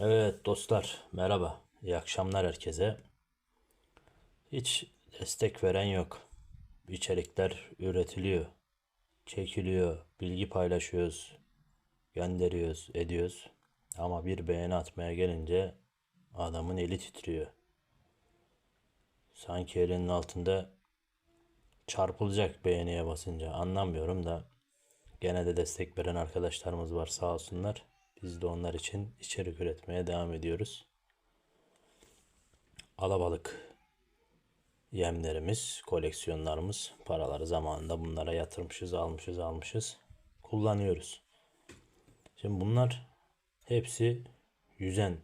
Evet dostlar merhaba. İyi akşamlar herkese. Hiç destek veren yok. İçerikler üretiliyor. Çekiliyor. Bilgi paylaşıyoruz. Gönderiyoruz, ediyoruz. Ama bir beğeni atmaya gelince adamın eli titriyor. Sanki elinin altında çarpılacak beğeniye basınca. Anlamıyorum da gene de destek veren arkadaşlarımız var sağ olsunlar. Biz de onlar için içerik üretmeye devam ediyoruz. Alabalık yemlerimiz, koleksiyonlarımız, paraları zamanında bunlara yatırmışız, almışız, almışız. Kullanıyoruz. Şimdi bunlar hepsi yüzen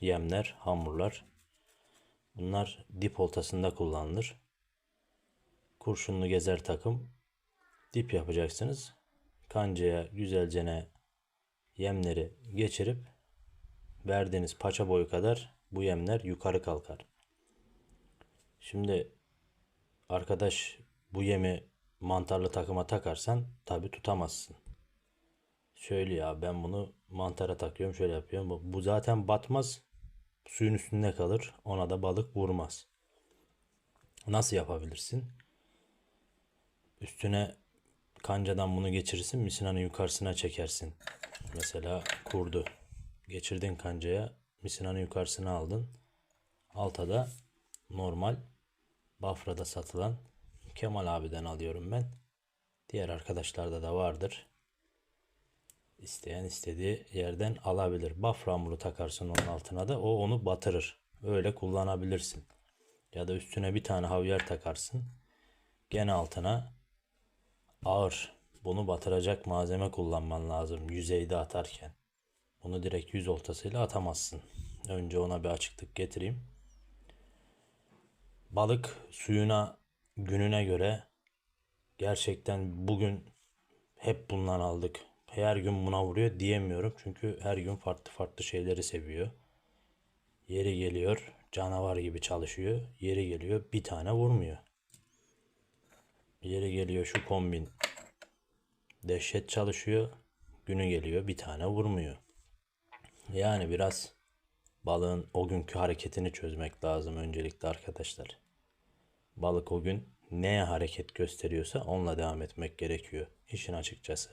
yemler, hamurlar. Bunlar dip oltasında kullanılır. Kurşunlu gezer takım dip yapacaksınız. Kancaya güzelcene yemleri geçirip verdiğiniz paça boyu kadar bu yemler yukarı kalkar. Şimdi arkadaş bu yemi mantarlı takıma takarsan tabi tutamazsın. Şöyle ya ben bunu mantara takıyorum şöyle yapıyorum. Bu- zaten batmaz. Suyun üstünde kalır. Ona da balık vurmaz. Nasıl yapabilirsin? Üstüne kancadan bunu geçirirsin. Misinanın yukarısına çekersin. Mesela kurdu. Geçirdin kancaya. Misinanın yukarısına aldın. Alta da normal Bafra'da satılan Kemal abiden alıyorum ben. Diğer arkadaşlarda da vardır. İsteyen istediği yerden alabilir. Bafra hamuru takarsın onun altına da o onu batırır. Öyle kullanabilirsin. Ya da üstüne bir tane havyar takarsın. Gene altına ağır bunu batıracak malzeme kullanman lazım yüzeyde atarken. Bunu direkt yüz oltasıyla atamazsın. Önce ona bir açıklık getireyim. Balık suyuna gününe göre gerçekten bugün hep bundan aldık. Her gün buna vuruyor diyemiyorum. Çünkü her gün farklı farklı şeyleri seviyor. Yeri geliyor canavar gibi çalışıyor. Yeri geliyor bir tane vurmuyor. Yeri geliyor şu kombin dehşet çalışıyor. Günü geliyor bir tane vurmuyor. Yani biraz balığın o günkü hareketini çözmek lazım öncelikle arkadaşlar. Balık o gün neye hareket gösteriyorsa onunla devam etmek gerekiyor. İşin açıkçası.